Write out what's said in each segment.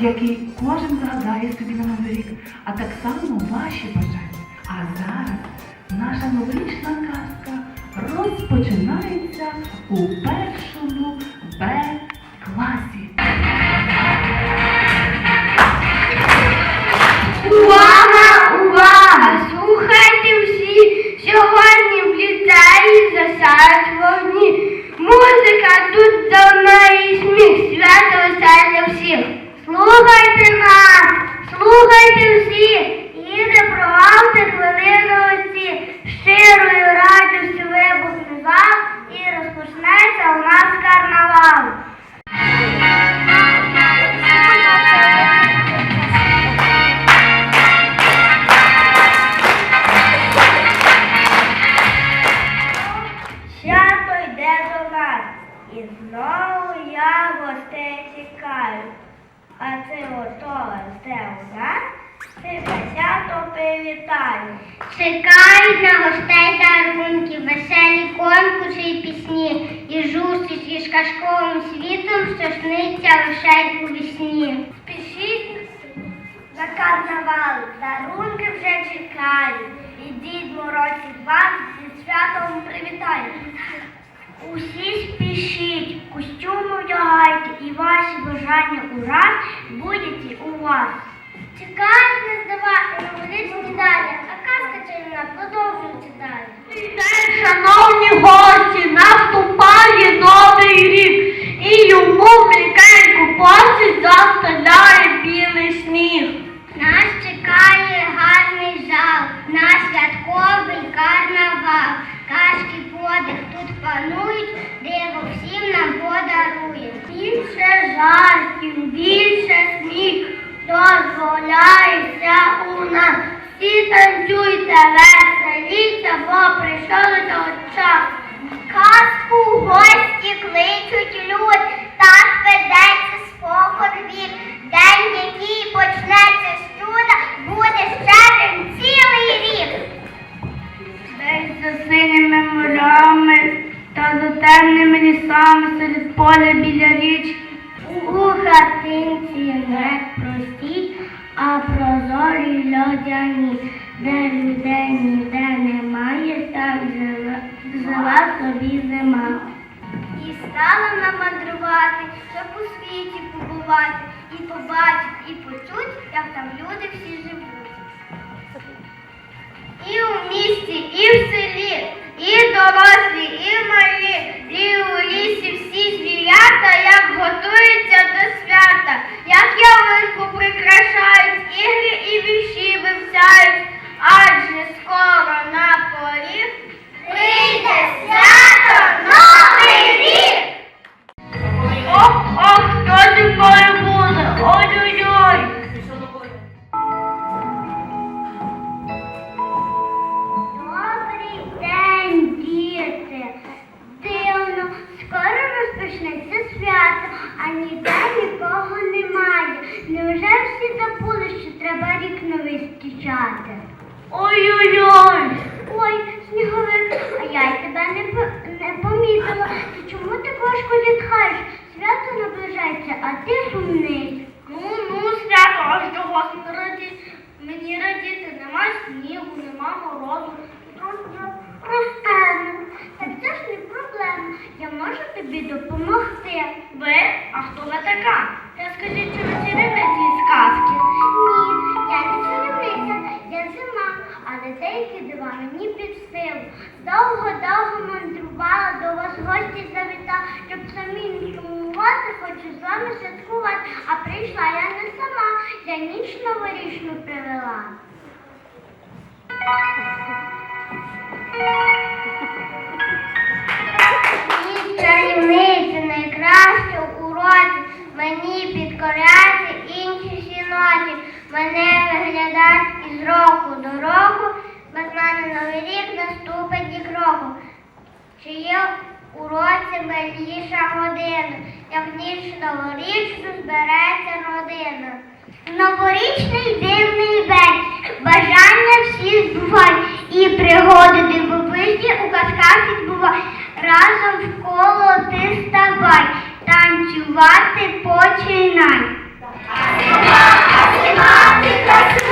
які кожен загадає собі на Новий рік, а так само ваші бажання. А зараз наша новорічна казка розпочинається у першому карнавал, дарунки вже чекають, і дід морозі вас зі святом привітає. Усі спішіть, костюм одягайте і ваші бажання ураз будуть у вас. Чекають не здавати новорічні далі, а казка чарівна продовжується далі. Шановні гості, наступає новий рік, і йому м'якеньку постіль застеляє білий сніг. Нас чекає гарний зал, на святковий карнавал. Казки подих тут панують, диво всім нам подарує. Більше жартів, більше сміх дозволяється у нас. Всі танцюйте, веселіться, бо прийшов до час. Казку гості кличуть люд, так ведеться спокон вік. День, який почнеться з чуда, буде щедрим цілий рік. Десь за синіми морями та за темними лісами серед поля біля річки. І побачать, і почуть, як там люди всі живуть. І у місті, і в селі, і дорослі, і малі, і у лісі всі звірята, як готуються до свята, як ялинку прикрашають, ігри і вірші а прийшла я не сама, я ніч новорічну привела. Ні, чарівниці найкраще у році, мені підкоряться інші жіночі, мене виглядають із року до року, без мене новий рік наступить і кроку. Чи є у році миліша година, як ніч новорічну збереться родина. Новорічний дивний день, бажання всі збувають, і пригоди дивовижні у казках відбувають. Разом в коло ти ставай, та танцювати починай. Ого,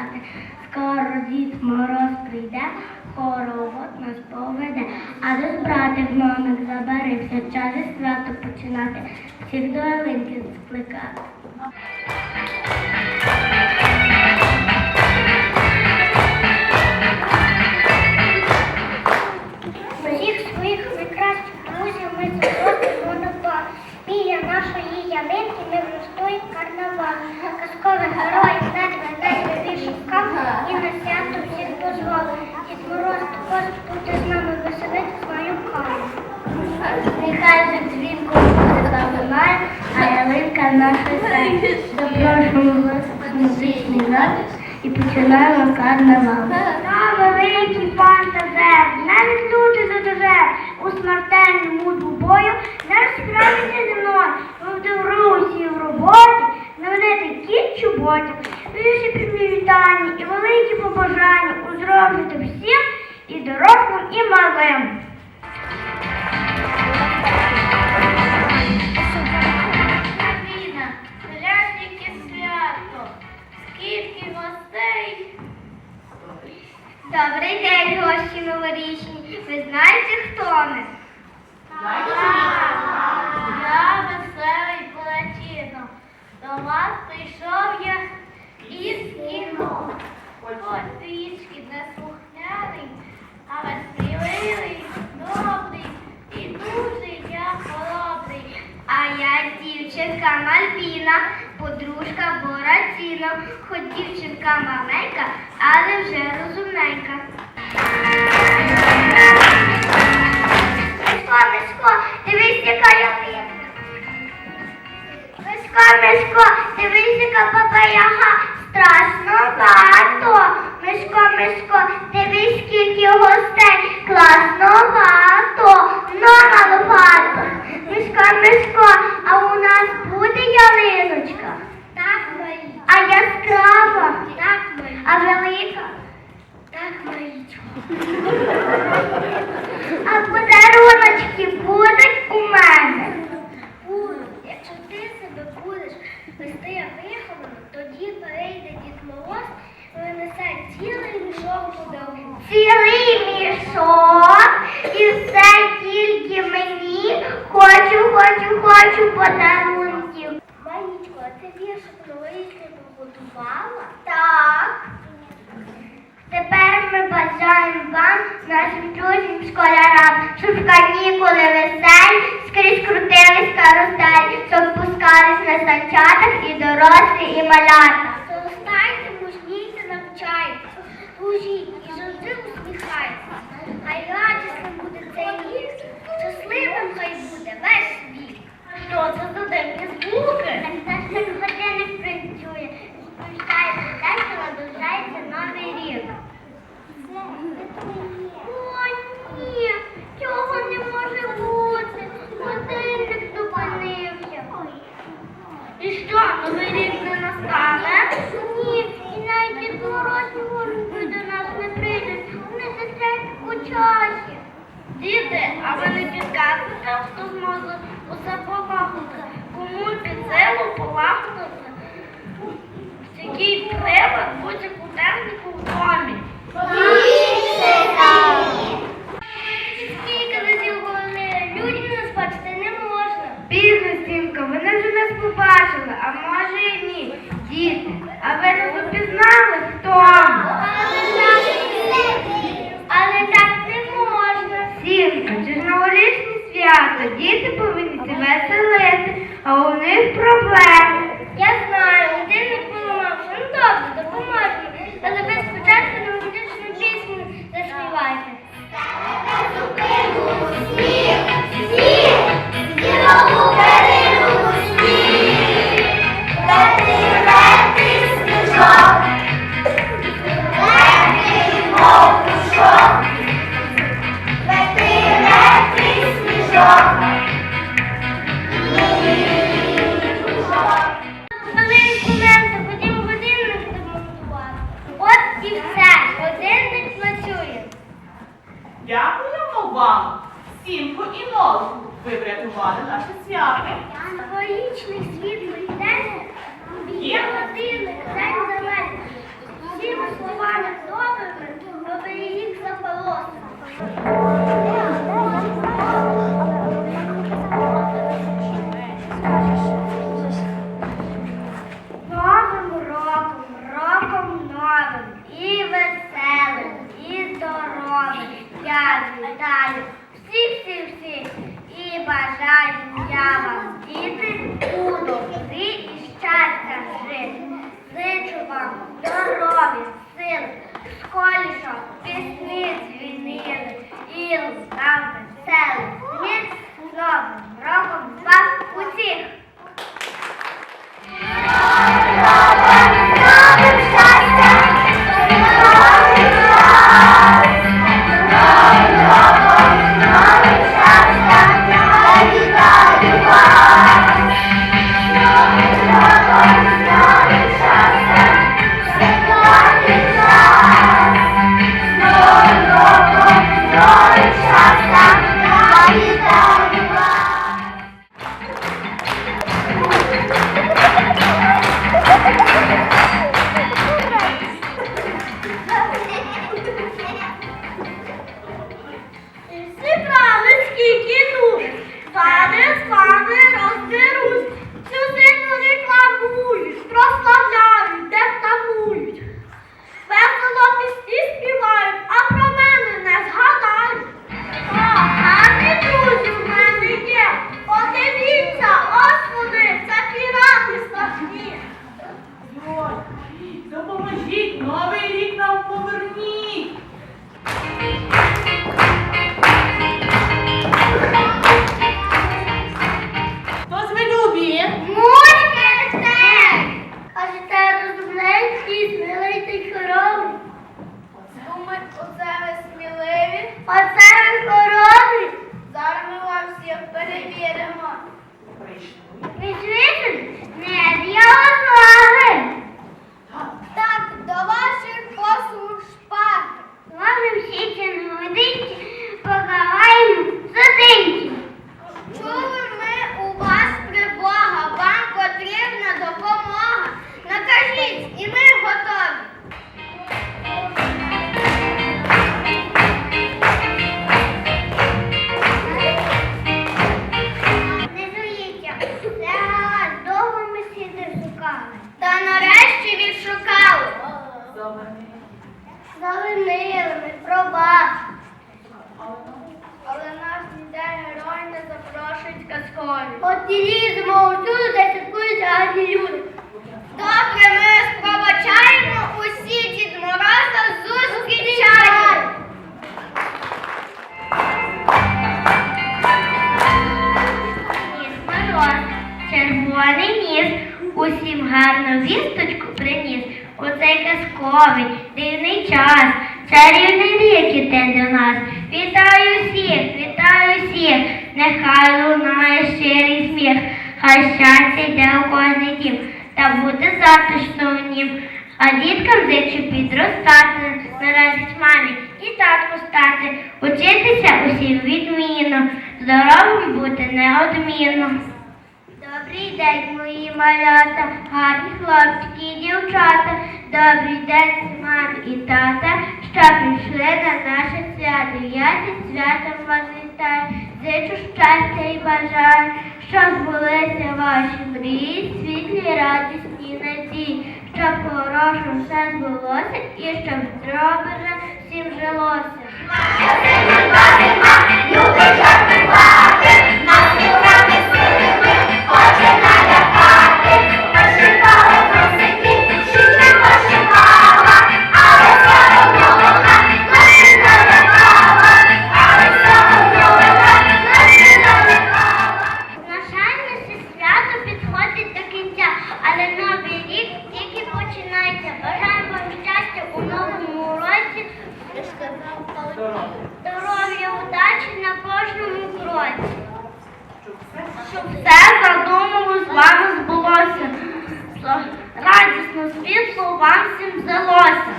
зустрічати. Скоро дід мороз прийде, хоровод нас поведе, а до братик номик забарився, час і свято починати, всіх до ялинки скликати. Карнавал. Казковий герой знайде найбільший кам і на свято всіх дозволив. Дід Мороз також буде з нами веселити свою каму. Нехай же дзвінку залунає, а ялинка наша вас в музичний запис і починаємо карнавал. На великий фантазер, навіть люди задожер, у смертельному двобою не розправиться зі мною, в русі в роботі, не вони такі чуботі. Більше привітання і великі побажання узроджувати всім і дорослим, і малим. Добрий день, гості новорічні. Ви знаєте, хто ми? Я веселий Палатіно. До вас прийшов я із кіно. Ось трішки неслухняний, але сміливий, добрий і дуже я хоробрий. А я дівчинка Мальвіна, подружка Бораціна, хоч дівчинка маленька, але вже розумненька. Мишко, Мишко, дивись, яка ялинка. Мишко, Мишко, дивись, яка баба Яга, страшно багато. Мишко, Мишко, дивись, скільки гостей, класно багато, но маловато. Мишко, Мишко, а у нас буде ялиночка? Так, Марічко. А яскрава? Так, Марічко. А велика? Так, Марічко. А подаруночки будуть у мене? Будуть. Якщо ти себе будеш вести виховано, тоді прийде Дід Мороз винесе цілий мішок подарунків. Цілий мішок і все тільки мені. Хочу, хочу, хочу подарунків. Манічко, а ти віршик новорічний побудувала? Так. Тепер ми бажаємо вам, нашим друзям, школярам, щоб канікули веселі скрізь крутились карусель, щоб пускались на санчатах і дорослі, і малята. Зростайте, мужніться, навчайтеся, служіть і завжди усміхайтеся. Хай радісним буде цей рік, щасливим хай буде весь світ. Що це за дивні звуки? Так це ж так годинник працює. Сповіщається те, що наближається новий рік. О, ні, цього не може бути. Годинник зупинився. І що, новий рік не настане? Ні, і навіть Дід піднесеться, хто зможе усе полагодити. Кому під силу полагодити, який треба будь-яку техніку в домі. Скільки разів нас бачити не можна. Пізно, Сімка, вони вже нас побачили, а може і ні. Діти, а ви не запізнали хто? Але так не можна. Сімка, новорічне свято, діти повинні себе веселити, Сімко і Нозу. Ви врятували наше свято. Новорічний світлий день є годинник, день заведення. Всіми словами добрими, новий рік запалося. Новим роком, роком новим, і веселим, і здоровим. Я вітаю всіх, всіх, всіх і бажаю я вам, діти, пробач. Але нас ніде герой не запрошують казкові. От і ліземо усюди, де святкують гарні люди. Добре, ми пробачаємо усі Дід Мороза зустрічаємо. Ніс мороз, червоний ніс, усім гарну вісточку приніс. У цей казковий дивний час, чарівний рік іде до нас. Вітаю всіх, вітаю всіх, нехай лунає щирий сміх, хай щастя йде у кожний дім, та буде затишно в нім. А діткам зичу підростати, на мамі і татку стати, учитися усім відмінно, здоровим бути неодмінно. Добрий день, малята, гарні хлопчики і дівчата. Добрий день, мам і тата, що прийшли на наше свято. Я зі святом вас вітаю, зичу щастя і бажаю, щоб збулися ваші мрії, світлі, радісні надії, щоб хороше все збулося і щоб добре всім жилося. На здоров'я, удачі на кожному кроці. Щоб все задумано з вами збулося. Радісно світло вам всім здалося.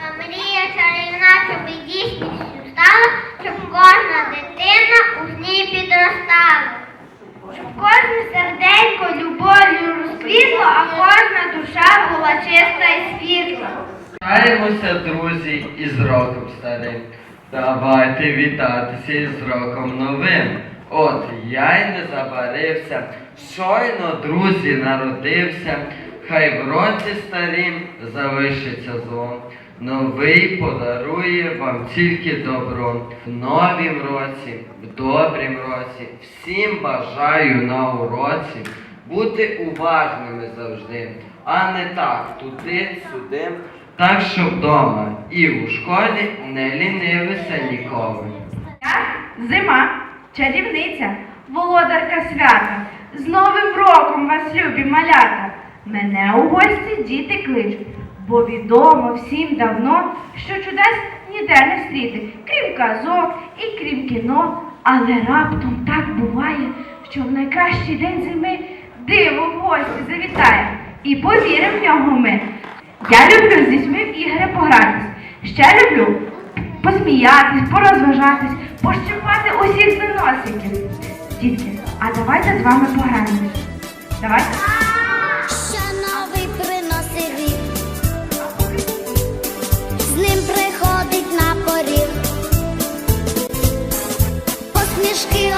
А мрія чарівна, щоб і дійсністю стала, щоб кожна дитина у ній підростала. Щоб кожне серденько любов'ю розквітло, а кожна душа була чиста і світла. Вітаємося, друзі, із роком старим. Давайте вітатися із роком новим. От я й не забарився, щойно друзі народився, хай в році старім залишиться зло. Новий подарує вам тільки добро. В новім році, в добрім році, всім бажаю на уроці бути уважними завжди, а не так туди-сюди. Так що вдома і у школі не лінивися ніколи. Я зима, чарівниця, володарка свята. З Новим роком вас, любі малята. Мене у гості діти кличуть, бо відомо всім давно, що чудес ніде не стріти, крім казок і крім кіно. Але раптом так буває, що в найкращий день зими диво в гості завітає. І повіримо в нього ми. Я люблю з дітьми в ігри погратись. Ще люблю посміятись, порозважатись, пощупати усіх за носики. Дітки, а давайте з вами пограємось. Давайте. З ним приходить на поріг. Посмішки